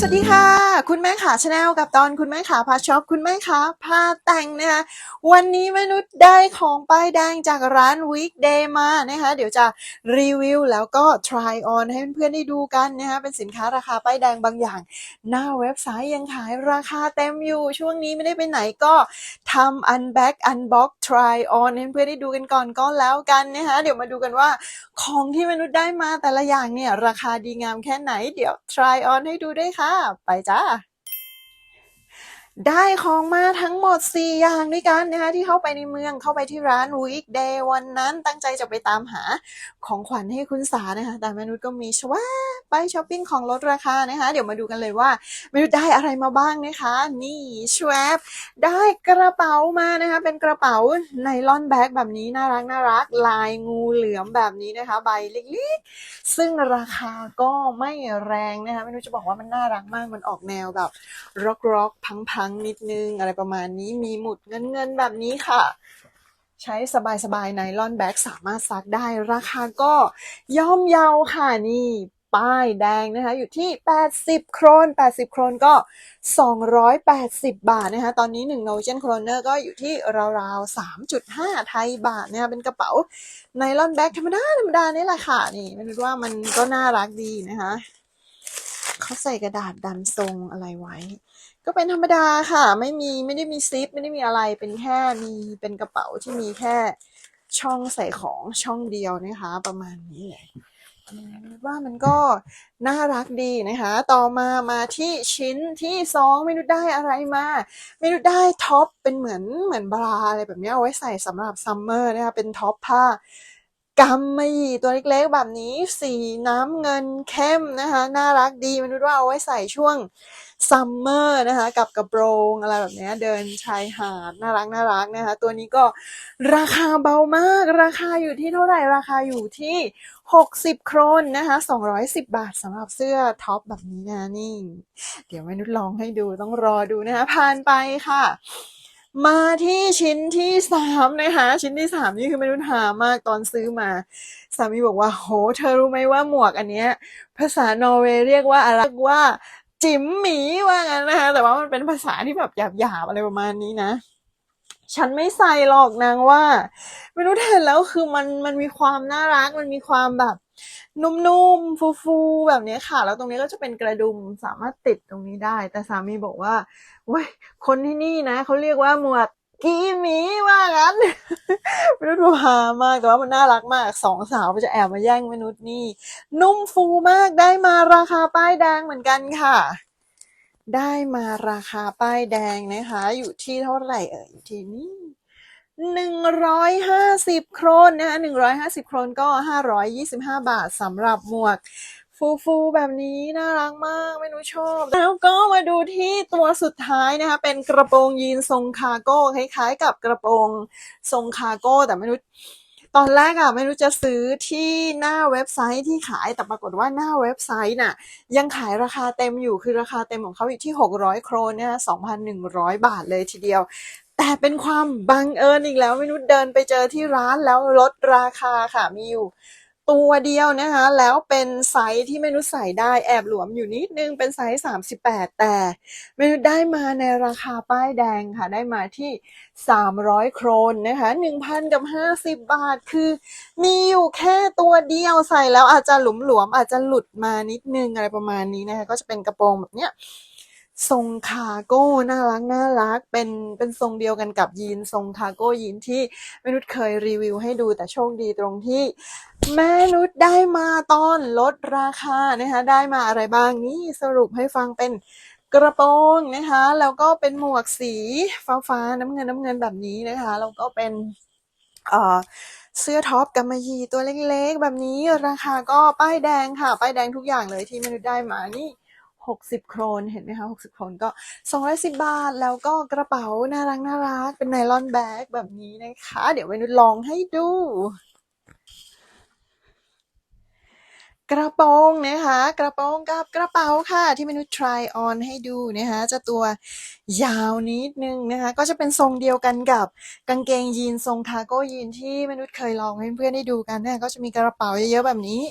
สวัสดีค่ะ คุณแม่ขาชาแนลกับตอนคุณแม่ขาพาช็อปคุณแม่ขาพาแต่งนะคะวันนี้มนุษย์ได้ของป้ายแดงจากร้าน Weekday มานะคะเดี๋ยวจะรีวิวแล้วก็ try on ให้เพื่อนๆได้ดูกันนะคะเป็นสินค้าราคาป้ายแดงบางอย่าง หน้าเว็บไซต์ยังขายราคาเต็มอยู่ ช่วงนี้ไม่ได้ไปไหนก็ทำ unback unbox try on ให้เพื่อนๆได้ดูกันก่อนก็แล้วกันนะคะเดี๋ยวมาดูกันว่าของที่มนุษย์ได้มาแต่ละอย่างเนี่ยราคาดีงามแค่ไหนเดี๋ยว try on ให้ดูด้วยค่ะไปจ้า ได้ของมาทั้งหมด 4 อย่างด้วยกันนะคะที่เข้าไปในเมืองเข้าไปที่ร้าน Weekday วันนั้นตั้งใจจะไปตามหาของขวัญให้คุณสานะคะ แต่มนุษย์ก็มีชวาไปช้อปปิ้งของลดราคานะคะ เดี๋ยวมาดูกันเลยว่ามนุษย์ได้อะไรมาบ้างนะคะ นี่ชวบได้กระเป๋ามานะคะ เป็นกระเป๋าไนลอนแบ็กแบบนี้น่ารักน่ารัก ลายงูเหลือมแบบนี้นะคะ ใบเล็กๆ ซึ่งราคาก็ไม่แรงนะคะไม่รู้จะบอกว่ามันน่ารักมากมันออกแนวแบบร็อกร็อกพังๆนิดนึง อะไรประมาณนี้มีหมุดเงินเงินแบบนี้ค่ะ ใช้สบายๆไนลอนแบ็กสามารถซักได้ ราคาก็ย่อมเยาค่ะนี่ป้ายแดงนะคะ อยู่ที่ 80 โครน 80 โครนก็ 280 บาทนะคะ ตอนนี้1 Norwegian Kroner ก็อยู่ที่ราวๆ 3.5 ไทยบาทนะคะ เป็นกระเป๋าไนลอนแบ็กธรรมดา ธรรมดานี่แหละค่ะ นี่ม่รู้ว่ามันก็น่ารักดีนะคะ เขาใส่กระดาษดันทรงอะไรไว้ ก็เป็นธรรมดาค่ะ ไม่มีไม่ได้มีซิป ไม่ได้มีอะไรเป็นแค่มีเป็นกระเป๋าที่มีแค่ช่องใส่ของช่องเดียวนะคะ ประมาณนี้เลยว่ามันก็น่ารักดีนะคะ ต่อมามาที่ชิ้นที่สองไม่รู้ได้อะไรมาไม่รู้ได้ท็อปเป็นเหมือนเหมือนบราอะไรแบบนี้เอาไว้ใส่สำหรับซัมเมอร์นะคะเป็นท็อปผ้า กำมะหยี่ตัวเล็กๆแบบนี้ สีน้ำเงินเข้มนะคะ น่ารักดีไม่รู้ว่าเอาไว้ใส่ช่วงซัมเมอร์นะคะ กับกระโปรงอะไรแบบนี้เดินชายหาดน่ารักน่ารักนะคะ ตัวนี้ก็ราคาเบามาก ราคาอยู่ที่เท่าไหร่ราคาอยู่ที่ 60 โครนนะคะ 210 บาทสำหรับเสื้อท็อปแบบนี้นะนี่ เดี๋ยวมนุษย์ลองให้ดูต้องรอดูนะคะผ่านไปค่ะ มาที่ชิ้นที่สามนะคะ ชิ้นที่สามนี่คือมนุษย์หามากตอนซื้อมา สามีบอกว่าโห เธอรู้ไหมว่าหมวกอันเนี้ยภาษานอร์เวย์เรียกว่าอะไรว่าจิ๋มหมีว่างั้นนะคะแต่ว่ามันเป็นภาษาที่แบบหยาบๆอะไรประมาณนี้นะฉันไม่ใส่หรอกนางว่า ไม่รู้เห็นแล้วคือมันมันมีความน่ารักมันมีความแบบ นุ่มๆ ฟูๆ แบบนี้ค่ะ แล้วตรงนี้ก็จะเป็นกระดุมสามารถติดตรงนี้ได้ แต่สามีบอกว่าเว้ยคนที่นี่นะเขาเรียกว่าหมวกกีหมีว่างั้นมนุษย์พามากแต่ว่ามันน่ารักมากสองสาวจะแอบมาแย่งมนุษย์นี่ นุ่มฟูมากได้มาราคาป้ายแดงเหมือนกันค่ะ ได้มาราคาป้ายแดงนะคะ อยู่ที่เท่าไหร่เอ่ยอยู่ที่นี่ หนึ่งร้อยห้าสิบโครนนะคะหนึ่งร้อยห้าสิบโครนก็ห้าร้อยยี่สิบห้าบาทสำหรับหมวกฟูฟูๆแบบนี้น่ารักมากไม่รู้ชอบ แล้วก็มาดูที่ตัวสุดท้ายนะคะ เป็นกระโปรงยีนทรงคาร์โก้คล้ายๆ กับกระโปรงทรงคาร์โก้ แต่ไม่รู้ตอนแรกอะไม่รู้จะซื้อที่หน้าเว็บไซต์ที่ขายแต่ปรากฏว่าหน้าเว็บไซต์น่ะ ยังขายราคาเต็มอยู่คือราคาเต็มของเขาอยู่ที่ 600 โครนเนี่ย2,100 บาทเลยทีเดียว แต่เป็นความบังเอิญอีกแล้ว ไม่รู้เดินไปเจอที่ร้านแล้วลดราคาค่ะมีอยู่ตัวเดียวนะคะ แล้วเป็นไซส์ที่เมนุษย์ใส่ได้แอบหลวมอยู่นิดนึงเป็นไซส์ 38 แต่เมนุษย์ได้มาในราคาป้ายแดงค่ะ ได้มาที่ 300 โครนนะคะ1,000กับ50 บาทคือ มีอยู่แค่ตัวเดียวใส่แล้วอาจจะหลวมๆอาจจะหลุดมานิดนึงอะไรประมาณนี้นะคะ ก็จะเป็นกระโปรงแบบเนี้ย ทรงคาโก้น่ารักน่ารัก เป็นเป็นทรงเดียวกันกับยีนทรงคาโก้ยีนที่แม่นุชเคยรีวิวให้ดูแต่โชคดีตรงที่แม่นุชได้มาตอนลดราคานะคะได้มาอะไรบ้างนี่สรุปให้ฟังเป็นกระโปรงนะคะแล้วก็เป็นหมวกสีฟ้าฟ้าน้ำเงินน้ำเงินแบบนี้นะคะแล้วก็เป็นเอ่อเสื้อท็อปกำมะหยี่ตัวเล็กๆ แบบนี้ราคาก็ป้ายแดงค่ะ ป้ายแดงทุกอย่างเลยที่แม่นุชได้มานี่ 60 โครน เห็นไหมคะ 60 โครนก็ 210 บาท แล้วก็กระเป๋า น่ารักน่ารัก เป็นไนลอนแบ็กแบบนี้นะคะ เดี๋ยวเมนุลองให้ดู กระโปรงนะคะ กระโปรงกับกระเป๋าค่ะ ที่เมนุษ try on ให้ดูนะคะจะตัวยาวนิดนึงนะคะ ก็จะเป็นทรงเดียวกันกับกางเกงยีนทรงคาร์โก้ยีนที่เมนุษเคยลองให้เพื่อนๆได้ดูกันนะะก็จะมีกระเป๋าเยอะๆแบบนี้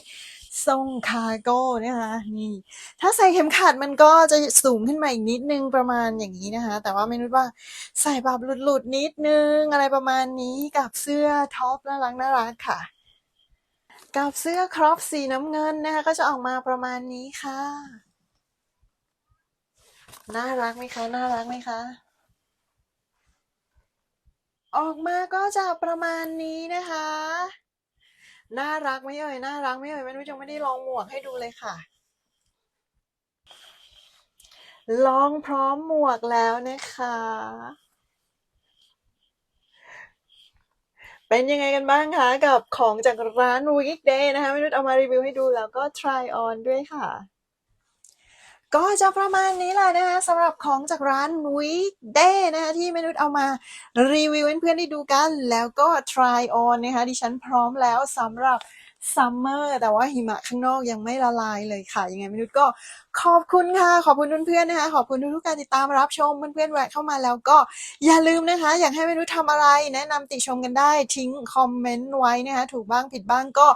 ทรงคาร์โก้นะคะนี่ ถ้าใส่เข็มขัดมันก็จะสูงขึ้นมาอีกนิดนึงประมาณอย่างนี้นะคะ แต่ว่าไม่รู้ว่าใส่แบบหลุดๆนิดนึงอะไรประมาณนี้กับเสื้อท็อปน่ารักน่ารักค่ะ กับเสื้อครอปสีน้ำเงินนะคะก็จะออกมาประมาณนี้ค่ะ น่ารักไหมคะ น่ารักไหมคะออกมาก็จะประมาณนี้นะคะ น่ารักไหมเอ่ยน่ารักไหมเอ่ยไม่รู้ยังไม่ได้ลองหมวกให้ดูเลยค่ะ ลองพร้อมหมวกแล้วนะคะ เป็นยังไงกันบ้างคะกับของจากร้าน Weekday นะคะไม่รู้เอามารีวิวให้ดูแล้วก็ try on ด้วยค่ะ ก็จะประมาณนี้แหละนะคะสำหรับของจากร้าน Weekday นะคะที่มนุษย์เอามารีวิวให้เพื่อนๆได้ดูกัน แล้วก็ try on นะคะดิฉันพร้อมแล้วสำหรับ ซัมเมอร์แต่ว่าหิมะข้างนอกยังไม่ละลายเลยค่ะ ยังไงมนุษย์ก็ขอบคุณค่ะ ขอบคุณเพื่อนๆนะคะ ขอบคุณทุกๆการติดตามรับชมเพื่อนๆแวะเข้ามาแล้วก็อย่าลืมนะคะ อยากให้มนุษย์ทำอะไร แนะนำติชมกันได้ทิ้งคอมเมนต์ไว้นะคะ ถูกบ้างผิดบ้างก็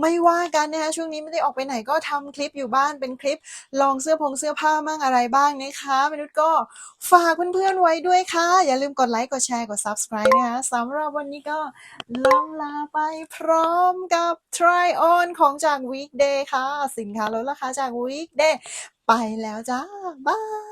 ไม่ว่ากันนะคะช่วงนี้ไม่ได้ออกไปไหนก็ทำคลิปอยู่บ้านเป็นคลิป ลองเสื้อผงเสื้อผ้ามั่งอะไรบ้างนะคะ มนุษย์ก็ฝากเพื่อนๆไว้ด้วยค่ะ อย่าลืมกดไลค์กดแชร์กด subscribe นะคะสำหรับวันนี้ก็ล่ำลาไปพร้อมกับ try on ของจาก weekday ค่ะ สินค้าลดราคาจาก weekday ไปแล้วจ้า บาย